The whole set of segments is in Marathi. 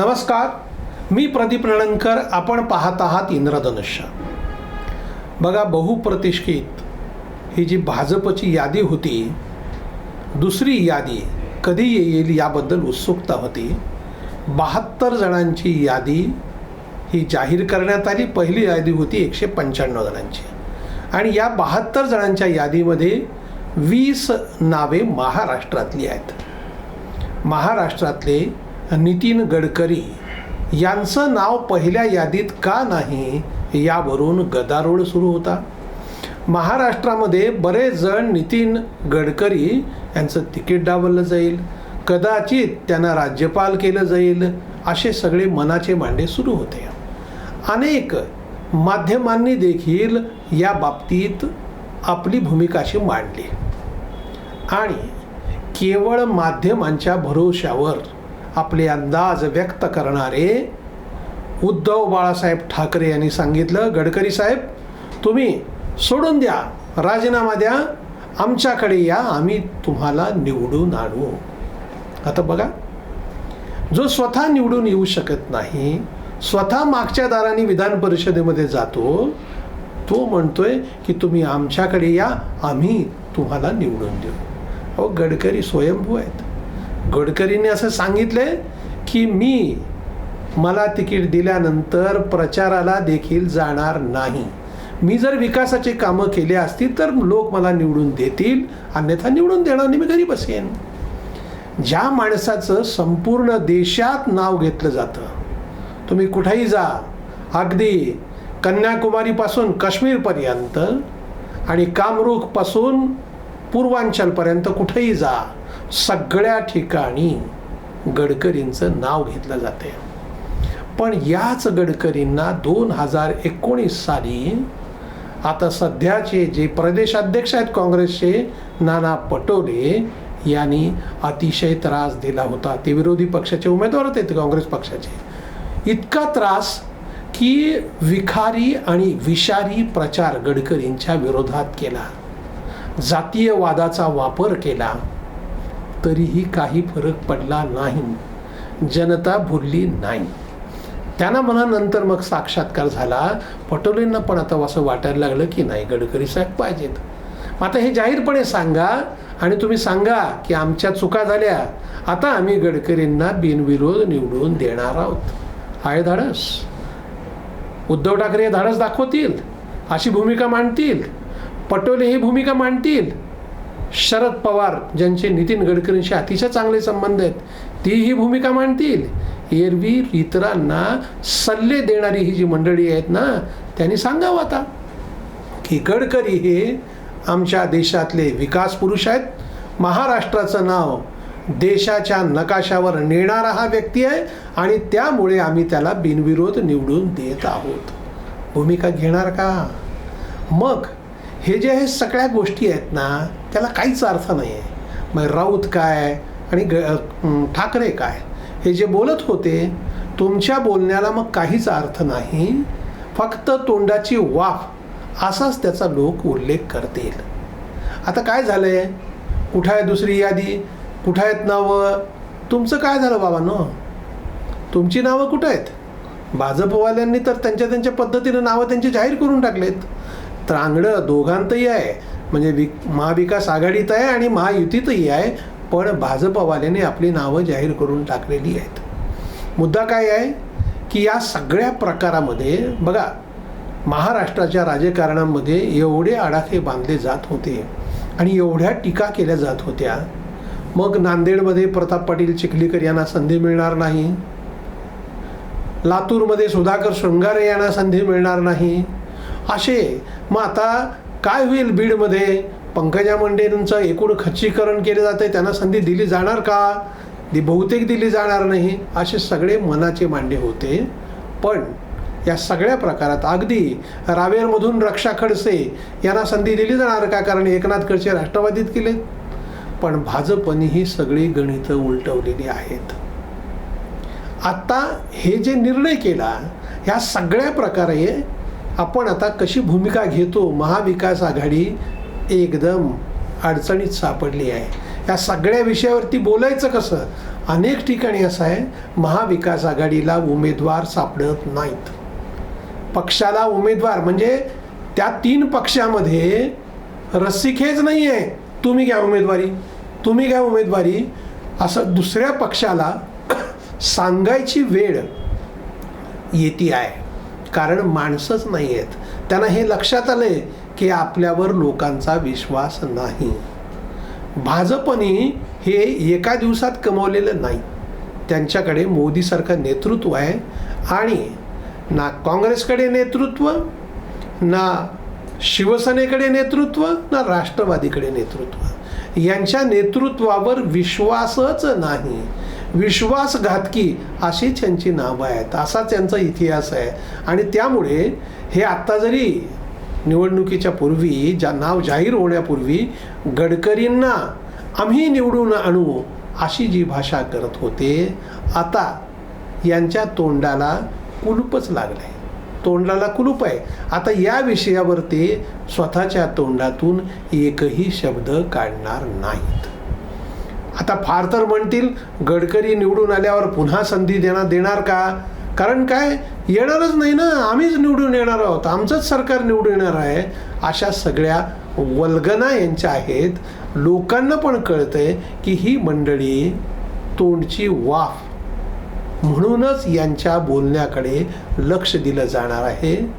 नमस्कार मी प्रदीप नळणकर आपण पाहत आहात इंद्रधनुष्य. बघा बहुप्रतिष्ठित ही जी भाजपची यादी होती दुसरी यादी कधी येईल याबद्दल उत्सुकता होती. बहात्तर जणांची यादी ही जाहीर करण्यात आली. पहिली यादी होती एकशे पंच्याण्णव जणांची. आणि या बहात्तर जणांच्या यादीमध्ये वीस नावे महाराष्ट्रातली आहेत. महाराष्ट्रातले नितीन गडकरी यांचं नाव पहिल्या यादीत का नाही यावरून गदारोळ सुरू होता. महाराष्ट्रामध्ये बरेच जण नितीन गडकरी यांचं तिकीट डावललं जाईल कदाचित त्यांना राज्यपाल केलं जाईल असे सगळे मनाचे मांडे सुरू होते. अनेक माध्यमांनी देखील या बाबतीत आपली भूमिका अशी मांडली. आणि केवळ माध्यमांच्या भरोश्यावर आपले अंदाज व्यक्त करणारे उद्धव बाळासाहेब ठाकरे यांनी सांगितलं गडकरी साहेब तुम्ही सोडून द्या राजीनामा द्या आमच्याकडे या आम्ही तुम्हाला निवडून आणू. आता बघा जो स्वतः निवडून येऊ शकत नाही स्वतः मागच्या दाराने विधान परिषदेमध्ये जातो तो म्हणतोय की तुम्ही आमच्याकडे या आम्ही तुम्हाला निवडून देऊ. अहो गडकरी स्वयंभू आहेत. गडकरींनी असं सांगितले की मी मला तिकीट दिल्यानंतर प्रचाराला देखील जाणार नाही. मी जर विकासाची कामं केली असतील तर लोक मला निवडून देतील अन्यथा निवडून देणार नाही मी घरी बसेन. ज्या माणसाचं संपूर्ण देशात नाव घेतलं जातं तुम्ही कुठेही जा. अगदी कन्याकुमारीपासून काश्मीरपर्यंत आणि कामरूखपासून पूर्वांचलपर्यंत कुठेही जा. सगळ्या ठिकाणी गडकरींचं नाव घेतलं जाते. पण याच गडकरींना दोन हजार एकोणीस साली आता सध्याचे जे प्रदेशाध्यक्ष आहेत काँग्रेसचे नाना पटोले यांनी अतिशय त्रास दिला होता. ते विरोधी पक्षाचे उमेदवार होते काँग्रेस पक्षाचे. इतका त्रास की विखारी आणि विषारी प्रचार गडकरींच्या विरोधात केला. जातीयवादाचा वापर केला. तरीही काही फरक पडला नाही. जनता भुलली नाही. त्यांना मला नंतर मग साक्षात्कार झाला. पटोलेंना पण आता असं वाटायला लागलं की नाही गडकरी साहेब पाहिजेत. आता हे जाहीरपणे सांगा आणि तुम्ही सांगा की आमच्या चुका झाल्या. आता आम्ही गडकरींना बिनविरोध निवडून देणार आहोत. आहे धाडस. उद्धव ठाकरे हे धाडस दाखवतील. अशी भूमिका मांडतील. पटोले ही भूमिका मांडतील. शरद पवार ज्यांचे नितीन गडकरींशी अतिशय चांगले संबंध आहेत ती ही भूमिका मांडतील. एरवी इतरांना सल्ले देणारी ही जी मंडळी आहेत ना त्यांनी सांगावं आता. की गडकरी हे आमच्या देशातले विकास पुरुष आहेत. महाराष्ट्राचं नाव देशाच्या नकाशावर नेणारा हा व्यक्ती आहे आणि त्यामुळे आम्ही त्याला बिनविरोध निवडून देत आहोत. भूमिका घेणार का? मग हे जे हे सगळ्या गोष्टी आहेत ना त्याला काहीच अर्थ नाही आहे मग राऊत काय आणि ग ठाकरे काय? हे जे बोलत होते तुमच्या बोलण्याला मग काहीच अर्थ नाही. फक्त तोंडाची वाफ असाच त्याचा लोक उल्लेख करतील. आता काय झालं आहे कुठं आहे दुसरी यादी? कुठं आहेत नावं? तुमचं काय झालं बाबा न तुमची नावं कुठं आहेत? भाजपवाल्यांनी तर त्यांच्या त्यांच्या पद्धतीनं नावं त्यांची जाहीर करून टाकलेत. त्रांगडं दोघांतही आहे. म्हणजे वि महाविकास आघाडीत आहे आणि महायुतीतही आहे. पण भाजपवाल्याने आपली नावं जाहीर करून टाकलेली आहेत. मुद्दा काय आहे? की या सगळ्या प्रकारामध्ये बघा महाराष्ट्राच्या राजकारणामध्ये एवढे आडाखे बांधले जात होते आणि एवढ्या टीका केल्या जात होत्या. मग नांदेडमध्ये प्रताप पाटील चिखलीकर यांना संधी मिळणार नाही. लातूरमध्ये सुधाकर शृंगारे यांना संधी मिळणार नाही. असे. मग आता काय होईल बीडमध्ये? पंकजा मुंडेंचं एकूण खच्चीकरण केले जाते त्यांना संधी दिली जाणार का? ती बहुतेक दिली जाणार नाही असे सगळे मनाचे मांडे होते. पण या सगळ्या प्रकारात अगदी रावेरमधून रक्षा खडसे यांना संधी दिली जाणार का? कारण एकनाथ खडसे राष्ट्रवादीत केले पण भाजपने ही सगळी गणितं उलटवलेली आहेत. आत्ता हे जे निर्णय केला ह्या सगळ्या प्रकारे आपण आता कशी भूमिका घेतो महाविकास आघाडी एकदम अडचणीत सापडली आहे. या सगळ्या विषयावरती बोलायचं कसं? अनेक ठिकाणी असं आहे महाविकास आघाडीला उमेदवार सापडत नाहीत. पक्षाला उमेदवार म्हणजे त्या तीन पक्षामध्ये रस्सीखेच नाही आहे. तुम्ही घ्या उमेदवारी तुम्ही घ्या उमेदवारी. असं दुसऱ्या पक्षाला सांगायची वेळ येते आहे. कारण माणसंच नाही आहेत त्यांना हे लक्षात आलं आहे की आपल्यावर लोकांचा विश्वास नाही. भाजपने हे एका दिवसात कमवलेलं नाही. त्यांच्याकडे मोदीसारखं नेतृत्व आहे आणि ना काँग्रेसकडे नेतृत्व ना शिवसेनेकडे नेतृत्व ना राष्ट्रवादीकडे नेतृत्व. यांच्या नेतृत्वावर विश्वासच नाही. विश्वासघातकी अशी त्यांची नावं आहेत. असा त्यांचा इतिहास आहे. आणि त्यामुळे हे आत्ता जरी निवडणुकीच्या पूर्वी ज्या नाव जाहीर होण्यापूर्वी गडकरींना आम्ही निवडून आणू अशी जी भाषा करत होते आता यांच्या तोंडाला कुलूपच लागलं आहे तोंडाला कुलूप आहे. आता या विषयावर ते स्वतःच्या तोंडातून एकही शब्द काढणार नाहीत. आता फार तर म्हणतील गडकरी निवडून आल्यावर पुन्हा संधी देणार देणार का? कारण काय? येणारच नाही ना. आम्हीच निवडून येणार आहोत. आमचंच सरकार निवडून येणार आहे. अशा सगळ्या वल्गना यांच्या आहेत. लोकांना पण कळतंय की ही मंडळी तोंडची वाफ. म्हणूनच यांच्या बोलण्याकडे लक्ष दिलं जाणार आहे.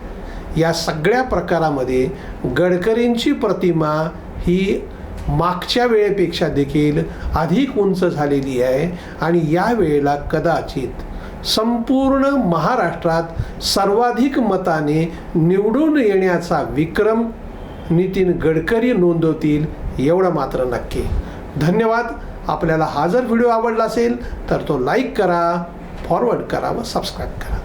या सगळ्या प्रकारामध्ये गडकरींची प्रतिमा ही मागच्या वेळेपेक्षा देखील अधिक उंच झालेली आहे आणि या वेळेला कदाचित संपूर्ण महाराष्ट्रात सर्वाधिक मताने निवडून येण्याचा विक्रम नितीन गडकरी नोंदवतील एवढं मात्र नक्की. धन्यवाद. आपल्याला हा जर व्हिडिओ आवडला असेल तर तो लाईक करा फॉरवर्ड करा व सबस्क्राईब करा.